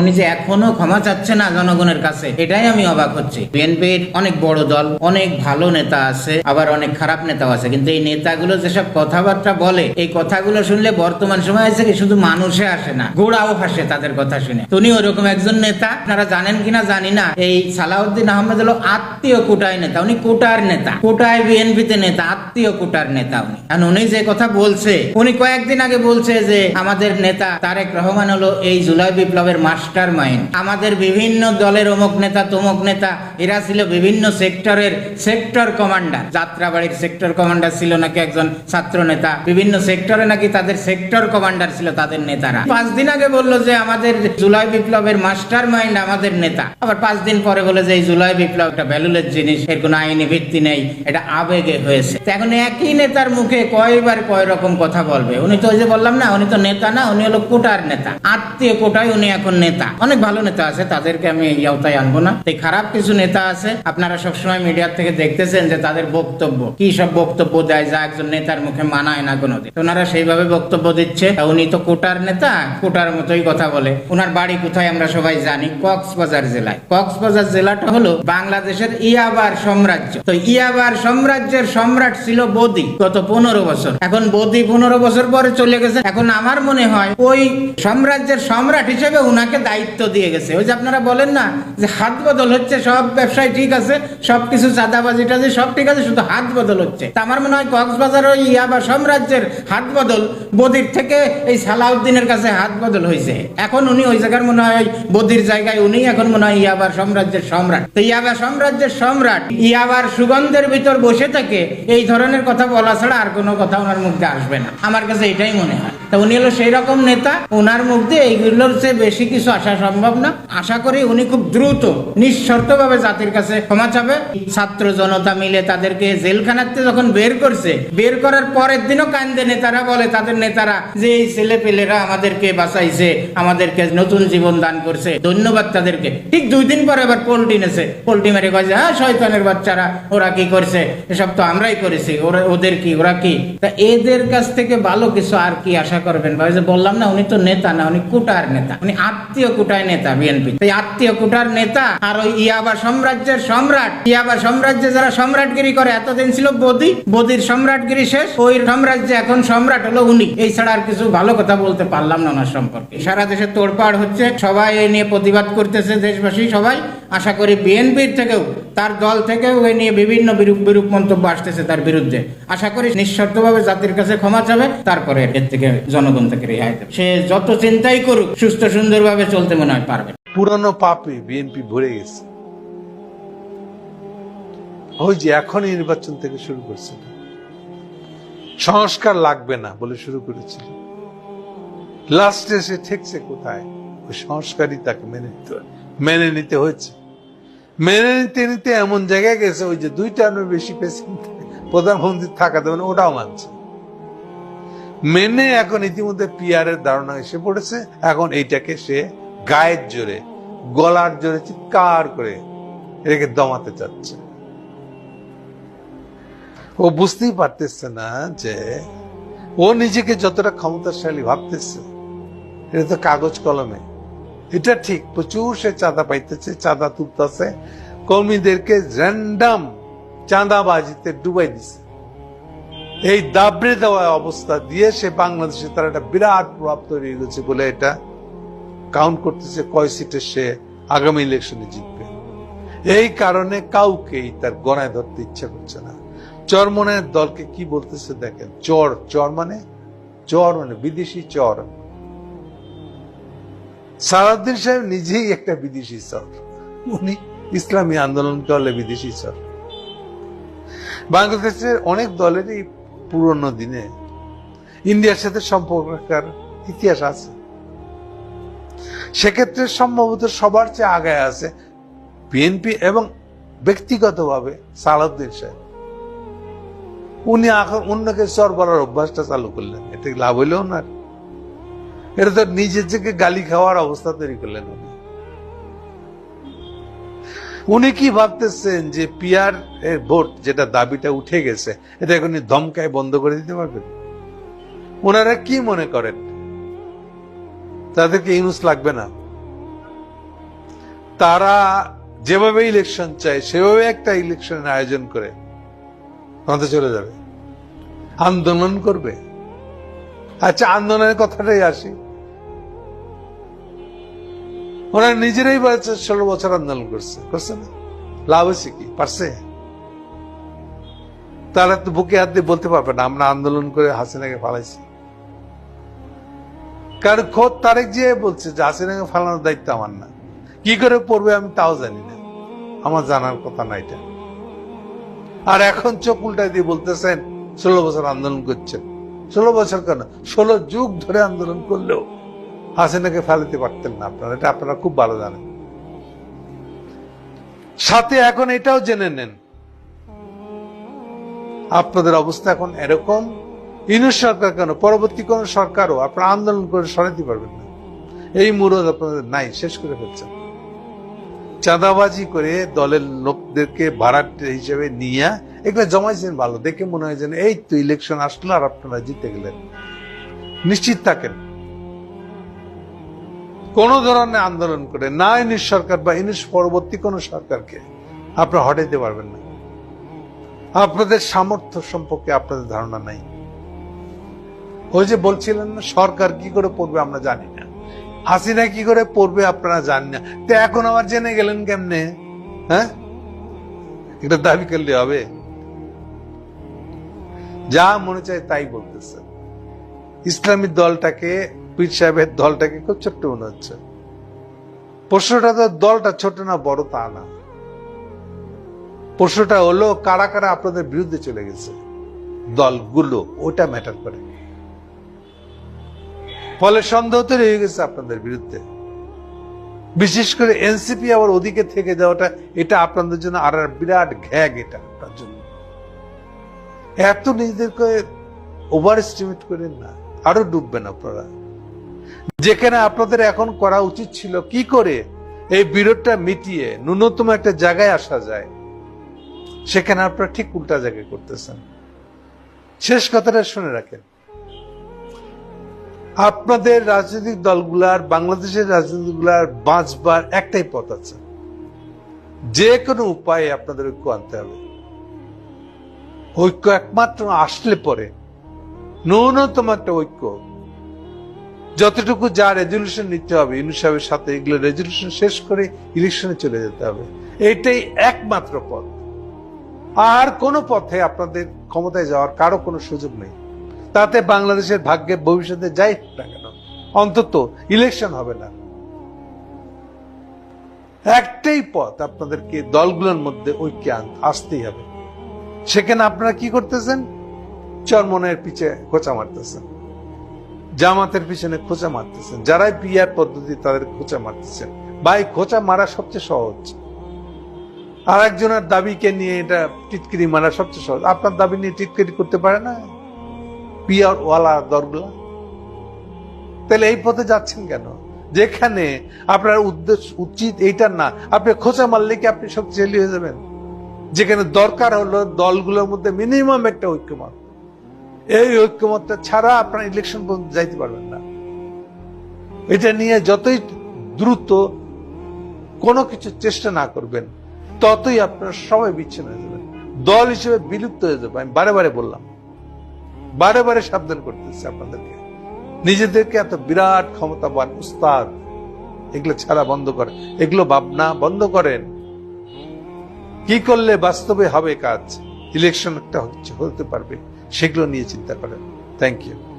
উনি যে এখনও ক্ষমা চাচ্ছে না জনগণের কাছে, এটাই আমি অবাক হচ্ছি। বিএনপির অনেক বড় দল, অনেক ভালো নেতা আছে, আবার অনেক খারাপ নেতাও আছে, কিন্তু এই নেতাগুলো যেসব কথাবার্তা বলে, এই কথাগুলো শুনলে বর্তমান সময় আছে কি শুধু মানুষে আসে না, গোড়াও হাসে তাদের কথা শুনে। উনি ওরকম একজন নেতা, আপনারা জানেন কিনা জানি না, এই সালাউদ্দিন আহমেদ হলো আত্মীয় কোটায় নেতা, উনি কোটার নেতা, কোটায় বিএনপিতে নেতা, আত্মীয় কোটার নেতা উনি। আর উনি যে কথা বলছে, উনি কয়েকদিন আগে বলছে যে, আমাদের নেতা তারেক রহমান হলো এই জুলাই বিপ্লবের মাস্টার মাইন্ড। আমাদের বিভিন্ন দলের অমুক নেতা তমুক নেতা, এরা ছিল বিভিন্ন সেক্টরের সেক্টর কমান্ডার। যাত্রাবাড়ির সেক্টর কমান্ডার ছিল নাকি একজন ছাত্র নেতা, বিভিন্ন সেক্টরে নাকি তাদের সেক্টর কমান্ডার ছিল তাদের নেতারা। পাঁচ দিন আগে বলল যে, আমাদের জুলাই বিপ্লবের মাস্টার মাইন্ড আমাদের নেতা। আবার পাঁচ দিন পরে বলে যে, এই জুলাই বিপ্লব একটা ভ্যালুলেস জিনিস, এর কোনো আইনি ভিত্তি নেই, এটা আবেগে হয়েছে। এখন একই নেতার মুখে কয়বার কয় রকম কথা বলবে। উনি তো ওই যে বললাম না, উনি তো নেতা না, উনি হলো কোটার নেতা। আত্মীয় কোটায় উনি এখন নেতা। অনেক ভালো নেতা আছে, তাদেরকে আমি এই আওতায় আনব না। এই খারাপ কিছু নেতা আছে, আপনারা সবসময় মিডিয়ার থেকে দেখতেছেন যে তাদের বক্তব্য। কি সব বক্তব্য দেয়, যা একজন নেতার মুখে মানায় না কোনোদিন ওনারা সেইভাবে বক্তব্য দিচ্ছে। উনি তো কোটার নেতা, কোটার মতোই কথা বলে। ওনার বাড়ি কোথায় আমরা সবাই জানি, কক্সবাজার জেলায়। কক্সবাজার জেলাটা হলো বাংলাদেশের ইয়াবার সাম্রাজ্য। তো ইয়াবার সাম্রাজ্যের সম্রাট ছিল বদি গত পনেরো বছর। এখন বদি পনেরো বছর পরে চলে গেছে। এখন আমার মনে হয় ওই সাম্রাজ্যের সম্রাট হিসেবে উনাকে দায়িত্ব দিয়ে গেছে। ওই যে আপনারা বলেন না যে হাত বদল হচ্ছে, সব ব্যবসায় ঠিক আছে সবকিছু চাঁদাবাজি টাজি সব ঠিক আছে, শুধু হাত বদল হচ্ছে। তা আমার মনে হয় কক্সবাজার ওই ইয়াবা সাম্রাজ্যের হাত বদল, বদির থেকে এই সালাউদ্দিনের কাছে হাত বদল হয়েছে। এখন উনি ওই জায়গার মনে হয় বদির জায়গায় উনি এখন মনে হয় ইয়াবার সাম্রাজ্যের সম্রাট। তো ইয়াবা সাম্রাজ্যের সম্রাট ইয়াবার সুগন্ধের ভিতর বসে থেকে এই ধরনের কথা বলা ছাড়া আর কোনো কথা ওনার মুখে আসবে না। আমার কাছে এটাই মনে হয়। তা উনি হলো সেই রকম নেতা, ওনার মুখ দিয়ে এইগুলোর চেয়ে বেশি কিছু আসা সম্ভব না। আশা করি উনি খুব দ্রুত, নিঃশর্তভাবে জাতির কাছে ক্ষমা চাবে। ছাত্র জনতা মিলে তাদেরকে জেলখানাতে যখন বের করছে, বের করার পরের দিনও কান্দে নেতারা বলে, তাদের নেতারা যে এই ছেলে পেলেরা আমাদেরকে বাঁচাইছে, আমাদেরকে নতুন জীবন দান করছে, ধন্যবাদ তাদেরকে। ঠিক দুই দিন পরে আবার পোল্টি নেছে পোল্টি মেরে কয় যে হ্যাঁ শয়তানের বাচ্চারা, ওরা কি করছে? এসব তো আমরাই করেছি, ওরা, ওদের কি, ওরা কি? তা এদের কাছ থেকে ভালো কিছু আর কি আশা করবেন? বললাম না, উনি তো নেতা না, উনি কুটার নেতা। উনি আত্মীয় কুটায় নেতা বিএনপি। এই আত্মীয় কুটার নেতা আর ওই ইয়াবা সাম্রাজ্যের সম্রাট, ইয়াবা সাম্রাজ্যে যারা সম্রাটগিরি করে, এতদিন ছিল বদি। বদির সম্রাটগিরি শেষ, ওই সাম্রাজ্যে এখন সম্রাট হলো উনি। এই ছাড়া আর কিছু ভালো কথা বলতে পারলাম না ওনার সম্পর্কে। সারা দেশে তোড়পাড় হচ্ছে, সবাই এ নিয়ে প্রতিবাদ করতেছে দেশবাসী সবাই। আশা করি বিএনপির থেকেও, তার দল থেকেও এই নিয়ে বিভিন্ন বিরূপ বিরূপ মন্তব্য আসতেছে তার বিরুদ্ধে। আশা করি নিঃশর্তভাবে জাতির কাছে ক্ষমা চাবে, তারপরে এর থেকে জনগণ থেকে রেহাই দেবে। সে যত চিন্তাই করুক, সুস্থ সুন্দরভাবে চলতে মনে হয় পারবে পুরনো পাপে বিএনপি ভরে গেছে। ওই যে এখনই নির্বাচন থেকে শুরু করছিল সংস্কার লাগবে না বলে শুরু করেছিল। লাস্টে সে ঠেকছে কোথায়? ওই সংস্কারই তাকে মেনে নিতে মেনে নিতে হয়েছে। মেনে নিতে নিতে এমন জায়গায় গেছে, ওই যে দুই টার্মের বেশি পেশেন্ট প্রধানমন্ত্রী থাকা দেবেন ওটাও মানছে। মেনে এখন ইতিমধ্যে পিয়ার এর ধারণা এসে পড়েছে, এখন এইটাকে সে গায়ের জোরে, গলার জোরে চিৎকার করে এটাকে দমাতে চাচ্ছে। ও বুঝতেই পারতেছে না যে ও নিজেকে যতটা ক্ষমতাশালী ভাবতেছে, এটা তো কাগজ কলমে। এটা ঠিক, প্রচুর সে চাঁদা পাইতেছে, চাঁদা তুলতেছে। কর্মীদেরকে র্যান্ডাম চাঁদাবাজিতে ডুবাই দিছে। এই দাবড়ে দেওয়া অবস্থা দিয়ে সে বাংলাদেশে তার একটা বিরাট প্রভাব তৈরি হয়ে গেছে বলে এটা কাউন্ট করতেছে কয় সিটে সে আগামী ইলেকশনে জিতবে। এই কারণে কাউকেই তার গণায় ধরতে ইচ্ছা করছে না। চরমনের দলকে কি বলতেছে দেখেন, চর চর মানে চর মানে বিদেশি চর। সারাদ্দিন সাহেব নিজেই একটা বিদেশি চর উনি ইসলামী আন্দোলন করলে বিদেশি চর বাংলাদেশের অনেক দলেরই পুরনো দিনে ইন্ডিয়ার সাথে সম্পর্ক রাখার ইতিহাস আছে। সেক্ষেত্রে সম্ভবত সবার চেয়ে আগায় আছে বিএনপি এবং ব্যক্তিগতভাবে সালাউদ্দিন সাহেব। উনি এখন অন্যকে চর বলার অভ্যাসটা চালু করলেন কি লাভ হইলেও না। এটা তো নিজের থেকে গালি খাওয়ার অবস্থা তৈরি করলেন উনি। উনি কি ভাবতেছেন যে পিয়ার এর ভোট যেটা দাবিটা উঠে গেছে, এটা এখন ধমকায় বন্ধ করে দিতে পারবেন? ওনারা কি মনে করেন? তাদেরকে ইউনুস লাগবে না। তারা যেভাবে ইলেকশন চায়, সেভাবে একটা ইলেকশনের আয়োজন করে চলে যাবে। আন্দোলন করবে। আচ্ছা আন্দোলনের কথাটাই আসি। ওরা নিজেরাই বলেছে, ষোলো বছর আন্দোলন করছে। করছে না। লাভ হয়েছে কি? পারছে? তারা তো বুকে হাত দিয়ে বলতে পারবে না, আমরা আন্দোলন করে হাসিনাকে ফালাইছি। কারণ খোদ তারেক যে বলছে যে, হাসিনাকে ফালানোর দায়িত্ব আমার না। কি করে পড়বে আমি তাও জানি না। আমার জানার কথা না এটা। আর এখন চোখ দিয়ে বলতেছেন, ষোলো বছর আন্দোলন করছেন। ষোলো বছর কেন? ষোলো যুগ ধরে আন্দোলন করলেও হাসিনাকে ফেলাতে পারতেন না আপনারা। এটা আপনারা খুব ভালো জানেন। সাথে এখন এটাও জেনে নেন। আপনাদের অবস্থা এখন এরকম। ইনুস সরকার কেন? পরবর্তী কোন সরকারও আপনারা আন্দোলন করে সরাইতে পারবেন না। এই মুরদ আপনাদের নাই, শেষ করে ফেলছেন। চাঁদাবাজি করে দলের লোকদেরকে ভাড়াট হিসেবে নিয়ে এগুলো জমাইছেন ভালো। দেখে মনে হয় যেন এই তো ইলেকশন আসলো আর আপনারা জিতে গেলেন। নিশ্চিত থাকেন। কোন ধরনের আন্দোলন করে না ইনিশ সরকার বা ইনিশ পরবর্তী কোন সরকারকে আপনারা হটাইতে পারবেন না। আপনাদের সামর্থ্য সম্পর্কে আপনাদের ধারণা নাই। ওই যে বলছিলেন না, সরকার কি করে পড়বে আমরা জানি না। হাসিনা কি করে পড়বে আপনারা জানি না। তো এখন আবার জেনে গেলেন কেমনে? হ্যাঁ? এটা দাবি করলে হবে। যা মনে চায় তাই বলতেছে। ইসলামী দলটাকে, পীর সাহেবের দলটাকে খুব ছোট্ট মনে হচ্ছে। প্রশ্নটা তো দলটা ছোট না, বড় তা না। প্রশ্নটা হলো, কারা কারা আপনাদের বিরুদ্ধে চলে গেছে? দলগুলো ওটা ম্যাটার করে। ফলে সন্দেহ তৈরি হয়ে গেছে আপনাদের বিরুদ্ধে। বিশেষ করে এনসিপি আবার ওদিকে থেকে যাওয়াটা, এটা আপনাদের জন্য আর বিরাট ঘ্যাগ এটা আপনার জন্য। এত নিজেদেরকে ওভার এস্টিমেট করেন না। আরও ডুববেন আপনারা। যেখানে আপনাদের এখন করা উচিত ছিল কি করে এই বিরোধটা মিটিয়ে ন্যূনতম একটা জায়গায় আসা যায়, সেখানে আপনারা ঠিক উল্টা জায়গায় করতেছেন। শেষ কথাটা শুনে রাখেন। আপনাদের রাজনৈতিক দলগুলার বাংলাদেশের রাজনীতিগুলার বাঁচবার একটাই পথ আছে। যে কোনো উপায়ে আপনাদের ঐক্য আনতে হবে। ঐক্য একমাত্র আসলে পরে। ন্যূনতম একটা ঐক্য। যতটুকু যা রেজলিউশন নিতে হবে, ইউনুস সাহেবের সাথে এগুলো রেজলিউশন শেষ করে ইলেকশনে চলে যেতে হবে। এটাই একমাত্র পথ। আর কোনো পথে আপনাদের ক্ষমতায় যাওয়ার কারও কোনো সুযোগ নেই। তাতে বাংলাদেশের ভাগ্যে ভবিষ্যতে যাই না কেন, অন্তত ইলেকশন হবে না। একটাই পথ আপনাদেরকে দলগুলোর মধ্যে ঐক্যে আসতেই হবে। সেখানে আপনারা কি করতেছেন? চরমনের পিছে খোঁচা মারতেছেন। জামাতের পিছনে খোঁচা মারতেছেন। যারাই পিয়ার পদ্ধতি তাদের খোঁচা মারতেছেন। ভাই, খোঁচা মারা সবচেয়ে সহজ। আর একজনের দাবিকে নিয়ে এটা টিটকিরি মারা সবচেয়ে সহজ। আপনার দাবি নিয়ে টিটকিরি করতে পারে না? পিয়ার ওয়ালা দরগুলা তাহলে এই পথে যাচ্ছেন কেন? যেখানে আপনার উদ্দেশ্য উচিত এইটা না। আপনি খোঁচা মারলে কি আপনি শক্তিশালী হয়ে যাবেন? যেখানে দরকার হলো দলগুলোর মধ্যে মিনিমাম একটা ঐক্যমত। এই ঐক্যমতটা ছাড়া আপনার ইলেকশন পর্যন্ত যাইতে পারবেন না। এটা নিয়ে যতই দ্রুত কোনো কিছু চেষ্টা না করবেন, ততই আপনার সবাই বিচ্ছিন্ন হয়ে যাবেন। দল হিসেবে বিলুপ্ত হয়ে যাবে, আমি বারে বারে বললাম। বারে বারে সাবধান করতেছি আপনাদেরকে। নিজেদেরকে এত বিরাট ক্ষমতাবান উস্তাদ, এগুলো ছাড়া বন্ধ করে এগুলো ভাবনা বন্ধ করেন। কি করলে বাস্তবে হবে কাজ? ইলেকশন একটা হচ্ছে, হতে পারবে। সেগুলো নিয়ে চিন্তা করেন। Thank you